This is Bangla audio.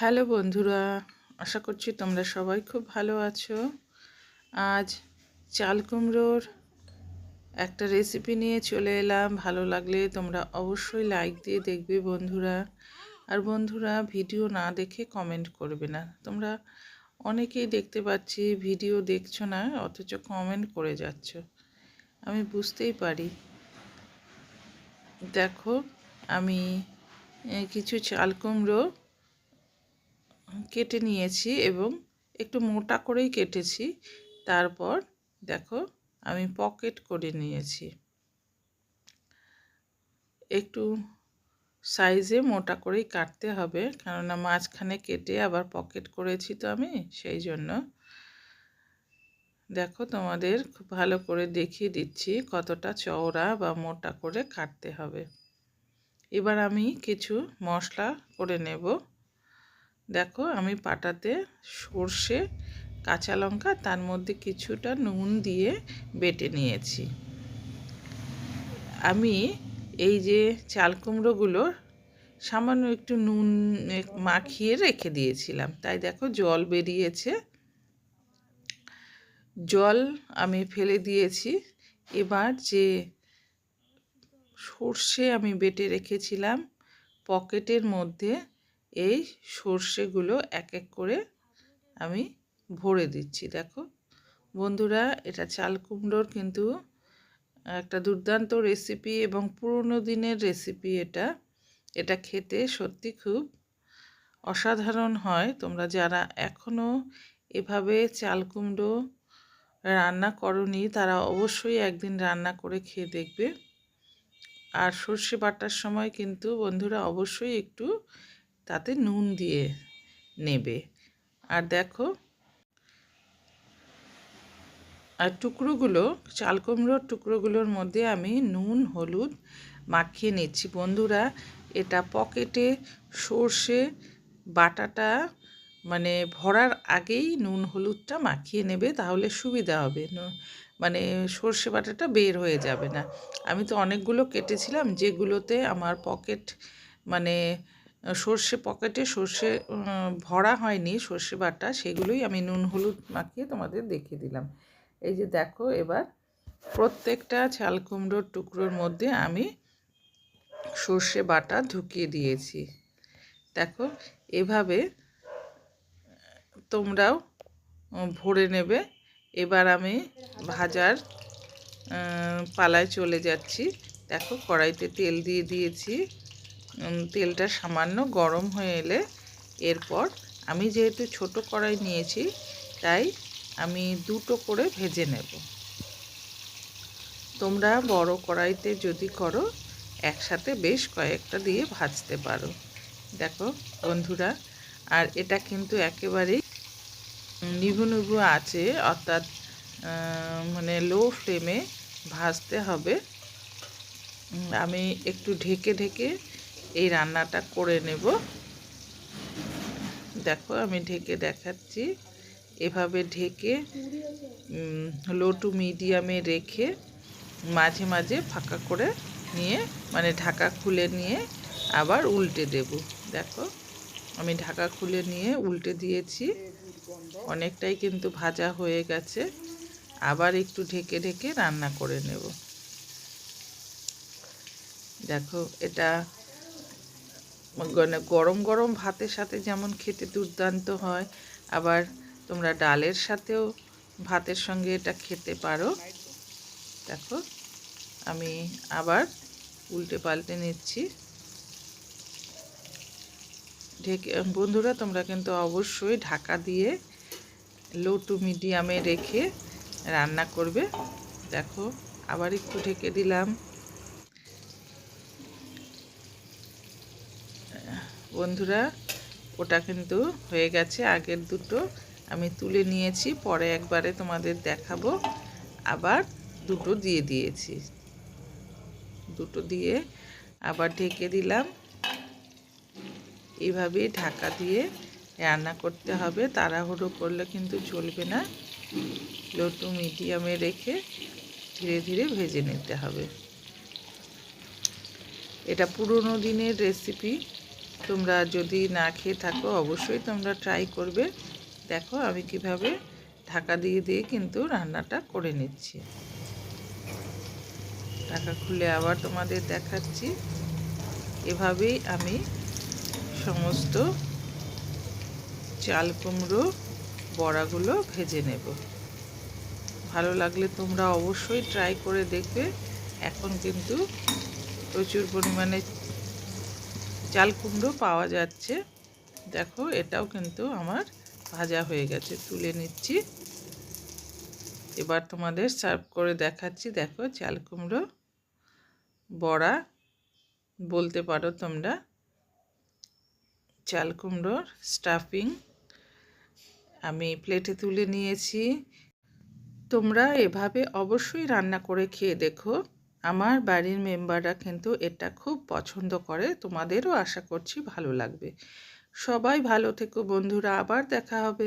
হ্যালো বন্ধুরা, আশা করছি তোমরা সবাই খুব ভালো আছো। আজ চাল কুমড়োর একটা রেসিপি নিয়ে চলে এলাম। ভালো লাগলে তোমরা অবশ্যই লাইক দিয়ে দেখবে বন্ধুরা। আর বন্ধুরা ভিডিও না দেখে কমেন্ট করবে না। তোমরা অনেকেই দেখতে পাচ্ছি ভিডিও দেখছ না, অথচ কমেন্ট করে যাচ্ছ। আমি বুঝতেই পারি। দেখো, আমি কিছু চাল কুমড়ো কেটে নিয়েছি এবং একটু মোটা করেই কেটেছি। তারপর দেখো আমি পকেট করে নিয়েছি। একটু সাইজে মোটা করেই কাটতে হবে, কেননা মাঝখানে কেটে আবার পকেট করেছি তো আমি, সেই জন্য। দেখো তোমাদের খুব ভালো করে দেখিয়ে দিচ্ছি কতটা চওড়া বা মোটা করে কাটতে হবে। এবার আমি কিছু মশলা করে নেব। দেখো আমি পাটাতে সর্ষে, কাঁচা লঙ্কা, তার মধ্যে কিছুটা নুন দিয়ে বেটে নিয়েছি। আমি এই যে চাল কুমড়োগুলো সামান্য একটু নুন মাখিয়ে রেখে দিয়েছিলাম। তাই দেখো জল বেরিয়েছে। জল আমি ফেলে দিয়েছি। এবার যে সর্ষে আমি বেটে রেখেছিলাম, পকেটের মধ্যে এই সর্ষেগুলো এক এক করে আমি ভরে দিচ্ছি, দেখো। বন্ধুরা, এটা চাল কুমড়োর কিন্তু একটা দুর্দান্ত রেসিপি এবং পুরনো দিনের রেসিপি এটা। এটা খেতে সত্যি খুব অসাধারণ হয়। তোমরা যারা এখনও এভাবে চাল কুমড়ো রান্না করনি, তারা অবশ্যই একদিন রান্না করে খেয়ে দেখবে। আর সর্ষে বাটার সময় কিন্তু বন্ধুরা অবশ্যই একটু তাতে নুন দিয়ে নেবে। আর দেখো, আর টুকরোগুলো, চাল কুমড়োর টুকরোগুলোর মধ্যে আমি নুন, হলুদ মাখিয়ে নিচ্ছি। বন্ধুরা, এটা পকেটে সর্ষে, বাটাটা মানে ভরার আগেই নুন, হলুদটা মাখিয়ে নেবে, তাহলে সুবিধা হবে। মানে সর্ষে বাটাটা বের হয়ে যাবে না। আমি তো অনেকগুলো কেটেছিলাম, যেগুলোতে আমার পকেট মানে সর্ষে পকেটে সর্ষে ভরা হয়নি, সর্ষে বাটা, সেগুলোই আমি নুন, হলুদ মাখিয়ে তোমাদের দেখিয়ে দিলাম। এই যে দেখো এবার প্রত্যেকটা চাল কুমড়োর টুকরোর মধ্যে আমি সর্ষে বাটা ঢুকিয়ে দিয়েছি। দেখো এভাবে তোমরাও ভরে নেবে। এবার আমি ভাজার পালায় চলে যাচ্ছি। দেখো কড়াইতে তেল দিয়ে দিয়েছি। তেলটা সামান্য গরম হয়ে এলে এরপর আমি যেহেতু ছোট কড়াই নিয়েছি, তাই আমি দুটো করে ভেজে নেব। তোমরা বড় কড়াইতে যদি করো, একসাথে বেশ কয়েকটা দিয়ে ভাজতে পারো। দেখো বন্ধুরা, আর এটা কিন্তু একেবারেই নিভু নিভু আছে, অর্থাৎ মানে লো ফ্লেমে ভাজতে হবে। আমি একটু ঢেকে ঢেকে এই রান্নাটা করে নেব। দেখো আমি ঢেকে দেখাচ্ছি। এভাবে ঢেকে লো টু মিডিয়ামে রেখে মাঝে মাঝে ফাঁকা করে নিয়ে মানে ঢাকা খুলে নিয়ে আবার উল্টে দেব। দেখো, আমি ঢাকা খুলে নিয়ে উল্টে দিয়েছি। অনেকটাই কিন্তু ভাজা হয়ে গেছে। আবার একটু ঢেকে ঢেকে রান্না করে নেব। দেখো, এটা গরম গরম ভাতের সাথে যেমন খেতে দুর্দান্ত হয়, আবার তোমরা ডালের সাথেও ভাতের সঙ্গে এটা খেতে পারো। দেখো, আমি আবার উল্টে পাল্টে নিচ্ছি। ঢেকে, বন্ধুরা তোমরা কিন্তু অবশ্যই ঢাকা দিয়ে লো টু মিডিয়ামে রেখে রান্না করবে। দেখো, আবার একটু ঢেকে দিলাম। বন্ধুরা, ওটা কিন্তু হয়ে গেছে আগের দুটো। আমি তুলে নিয়েছি, পরে একবারে তোমাদের দেখাবো। আবার দুটো দিয়ে দিয়েছি। দুটো দিয়ে আবার ঢেকে দিলাম। এইভাবে ঢাকা দিয়ে রান্না করতে হবে। তাড়াহুড়ো করলে কিন্তু চলবে না। লো টু মিডিয়ামে রেখে ধীরে ধীরে ভেজে নিতে হবে। এটা পুরনো দিনের রেসিপি তোমরা যদি না খেয়ে থাকো, অবশ্যই তোমরা ট্রাই করবে। দেখো আমি কীভাবে ঢাকা দিয়ে দিয়ে কিন্তু রান্নাটা করে নিচ্ছি। ঢাকা খুলে আবার তোমাদের দেখাচ্ছি। এভাবেই আমি সমস্ত চাল কুমড়ো, বড়াগুলো ভেজে নেব। ভালো লাগলে তোমরা অবশ্যই ট্রাই করে দেখবে। এখন কিন্তু প্রচুর পরিমাণে চাল কুমড়ো পাওয়া যাচ্ছে। দেখো, এটাও কিন্তু আমার ভাজা হয়ে গেছে, তুলে নিচ্ছি। এবার তোমাদের সার্ভ করে দেখাচ্ছি, দেখো চাল কুমড়ো বড়া, বলতে পারো তোমরা। চাল কুমড়োর স্টাফিং আমি প্লেটে তুলে নিয়েছি। তোমরা এভাবে অবশ্যই রান্না করে খেয়ে দেখো। আমার বাড়ির মেম্বাররা কিন্তু এটা খুব পছন্দ করে, তোমাদেরও আশা করছি ভালো লাগবে। সবাই ভালো থেকো বন্ধুরা, আবার দেখা হবে।